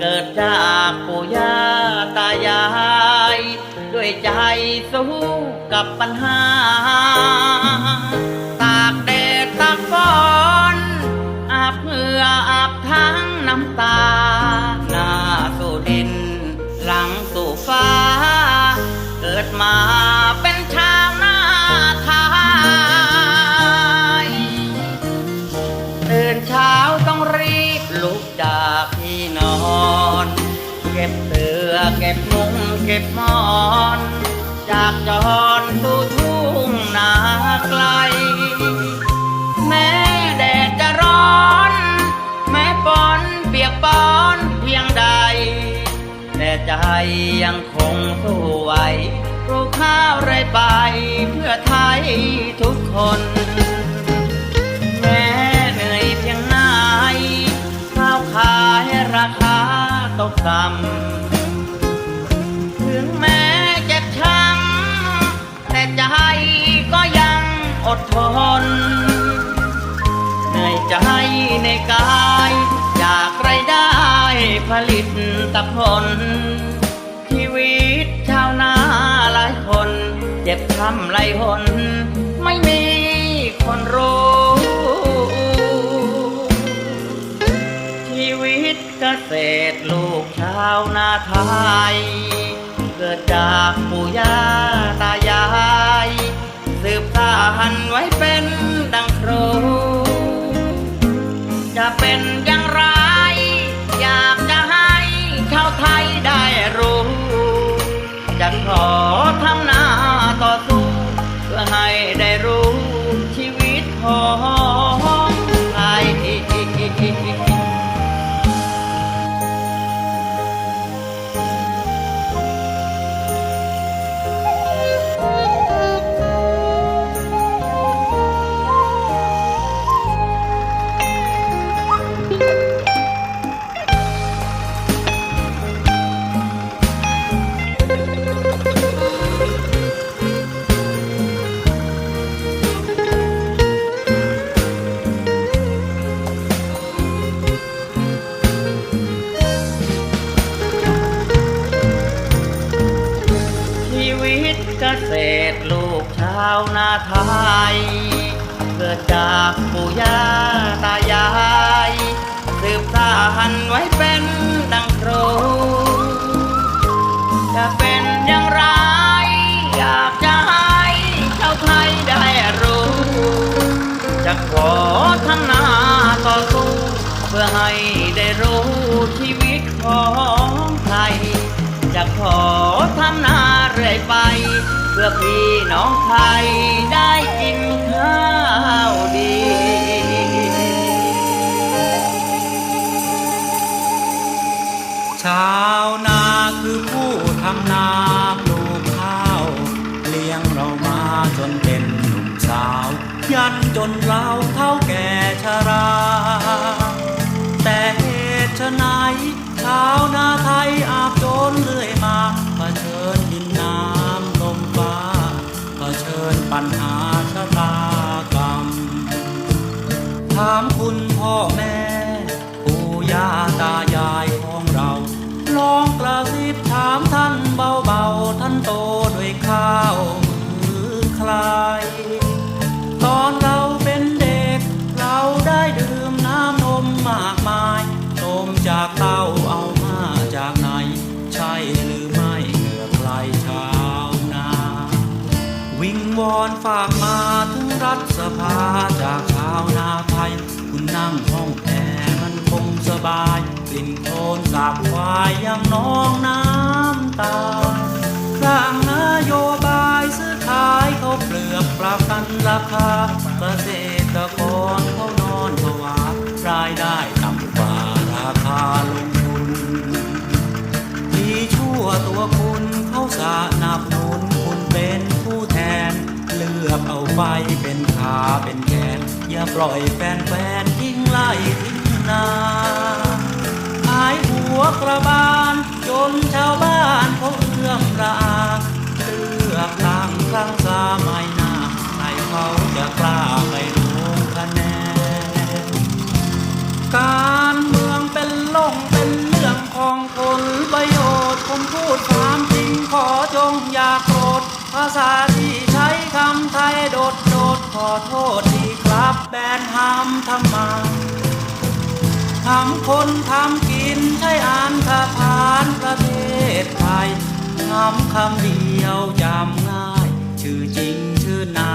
เกิดจากปู่ย่าตายาย ด้วยใจสู้กับปัญหา ตากแดดตากฝนอาบเหงื่ออาบทั้งน้ำตา เก็บมอน จากจอนสู่ทุ่งนาไกล แม้แดดจะร้อน แม้ฝนเปียกปอนเพียงใด แต่ใจยังคงสู้ไหวปลูกข้าวไรไปเพื่อไทยทุกคนแม้เหนื่อยเพียงไหนข้าวขายราคาตกต่ำ อดทนเหนื่อยใจในกายจากไรได้ผลิตตะพลชีวิตชาวนาหลายคน เจ็บช้ำไรหน ไม่มีคนรู้ ชีวิตเกษตรลูกชาวนาไทย เกิดจากปู่ย่าตาย จะขอทำหน้าต่อสู้ เพื่อให้ได้รู้ชีวิตของ กษตรลูกชาวนาไทย เกิดจากปู่ย่าตายาย สืบสานไว้เป็นดังครูจะเป็นอย่างไร อยากจะให้ชาวไทยได้รู้ จะขอทน้าต่อสู้เพื่อให้ได้รู้ชีวิตของ ไป เพื่อพี่น้องไทยได้กินข้าวดีชาวนาคือผู้ทำนาปลูกข้าวเลี้ยงเรามาจนเป็นหนุ่มสาว ยันจนเราเท่าแก่ชรา แต่เหตุไฉนชาวนาไทยอาบจนเรื่อย จากเต้าเอามาจากไหน ใช่หรือไม่เหงื่อใครชาวนา วิงวอนฝากมาถึงรัฐสภาจากชาวนาไทย คุณนั่งห้องแอร์มันคงสบายกลิ่นโคลนสาบควายยังน้องน้ำตาสร้างนโยบายซื้อขายเขาเปลือกปรับกันราคาเกษตรกรเขานอนภาวารายได้ ไปเป็นขาเป็นแขน อย่าปล่อยแฟนแฟนๆทิ้งไล่ทิ้งนาหายหัวกระบาล จนชาวบ้านเขาเอื้อมระอาเลือกตั้งครั้งสามัยหน้าใครเขาจะกล้าไปลงคะแนนการเมืองเป็นลงเป็นเรื่องของผลประโยชน์ผมพูดความจริงขอจงอย่าโกรธภาษาที่ โดดโดดขอโทษทีครับแบนห้ามทำไมทำคนทำกินใช้อ่านคาผานประเทศไทยทำคำเดียวจำง่าย ชื่อจริงชื่อนา